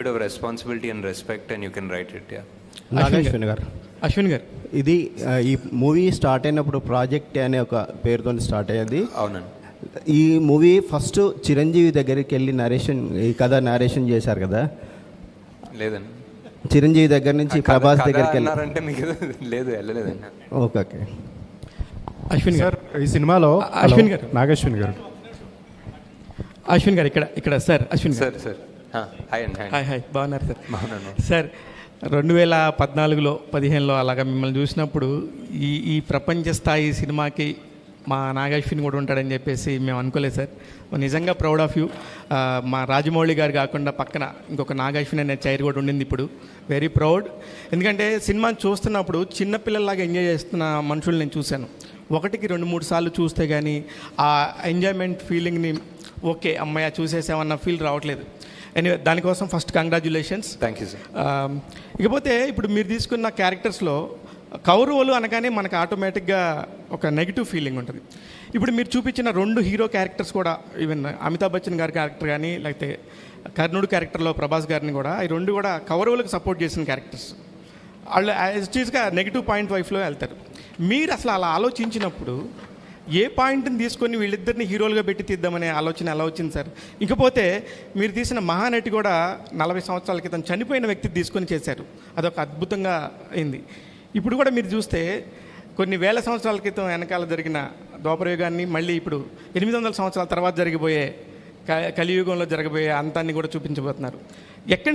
bit of responsibility and respect and you can write it yeah. Nag Ashwin గారు. అశ్విన్ గారు. ఇది ఆ, ఈ మూవీ స్టార్ట్ అయినప్పుడు ప్రాజెక్ట్ అనే ఒక పేరుతో స్టార్ట్ అయ్యేది. అవునండి. ఈ మూవీ ఫస్ట్ చిరంజీవి దగ్గరికి వెళ్ళి నరేషన్ ఈ కథ నరేషన్ చేశారు కదా? లేదండి. చిరంజీవి దగ్గర నుంచి ప్రభాస్ దగ్గరికి వెళ్ళి అన్నారంటే మీకు లేదు వెళ్ళలేదండి. Okay okay. అశ్విన్ సార్ గారు ఈ సినిమాలో అశ్విన్ హలో, గారు. నాగేశ్వన్ గారు. అశ్విన్ గారు ఇక్కడ ఇక్కడ సార్ అశ్విన్ గారు. Sir sir. హాయ్ అండి హాయ్ బాగున్నారు సార్. బాగున్నాను. సార్ రెండు వేల పద్నాలుగులో పదిహేనులో అలాగా మిమ్మల్ని చూసినప్పుడు ఈ ఈ ప్రపంచ స్థాయి సినిమాకి మా నాగాశ్విన్ కూడా ఉంటాడని చెప్పేసి మేము అనుకోలేదు సార్. నిజంగా ప్రౌడ్ ఆఫ్ యూ మా రాజమౌళి గారు కాకుండా పక్కన ఇంకొక నాగాశ్విన్ అనే చైర్ కూడా ఉండింది ఇప్పుడు. వెరీ ప్రౌడ్ ఎందుకంటే సినిమాని చూస్తున్నప్పుడు చిన్నపిల్లల్లాగా ఎంజాయ్ చేస్తున్న మనుషులు నేను చూశాను. ఒకటికి రెండు మూడు సార్లు చూస్తే కానీ ఆ ఎంజాయ్మెంట్ ఫీలింగ్ని ఓకే అమ్మాయి చూసేసామన్న ఫీల్ రావట్లేదు. ఎనివే దానికోసం first congratulations thank you sir ఇకపోతే ఇప్పుడు మీరు తీసుకున్న క్యారెక్టర్స్లో కౌరవులు అనగానే మనకు ఆటోమేటిక్గా ఒక నెగిటివ్ ఫీలింగ్ ఉంటుంది. ఇప్పుడు మీరు చూపించిన రెండు హీరో క్యారెక్టర్స్ కూడా ఈవెన్ అమితాబ్ బచ్చన్ గారి క్యారెక్టర్ కానీ లేకపోతే కర్ణుడు క్యారెక్టర్లో ప్రభాస్ గారిని కూడా ఈ రెండు కూడా కౌరవులకు సపోర్ట్ చేసిన క్యారెక్టర్స్ వాళ్ళు యాజ్టీస్గా నెగిటివ్ పాయింట్ వైఫ్లో వెళ్తారు. మీరు అసలు అలా ఆలోచించినప్పుడు ఏ పాయింట్ని తీసుకొని వీళ్ళిద్దరిని హీరోలుగా పెట్టి తీద్దామనే ఆలోచన ఎలా వచ్చింది సార్? ఇకపోతే మీరు తీసిన మహానటి కూడా నలభై సంవత్సరాల క్రితం చనిపోయిన వ్యక్తి తీసుకొని చేశారు. అదొక అద్భుతంగా అయింది. ఇప్పుడు కూడా మీరు చూస్తే కొన్ని వేల సంవత్సరాల క్రితం వెనకాల జరిగిన ద్వాపరయుగాన్ని మళ్ళీ ఇప్పుడు ఎనిమిది వందల సంవత్సరాల తర్వాత జరిగిపోయే క- కలియుగంలో జరగబోయే అంతాన్ని కూడా చూపించబోతున్నారు. ఎక్కడి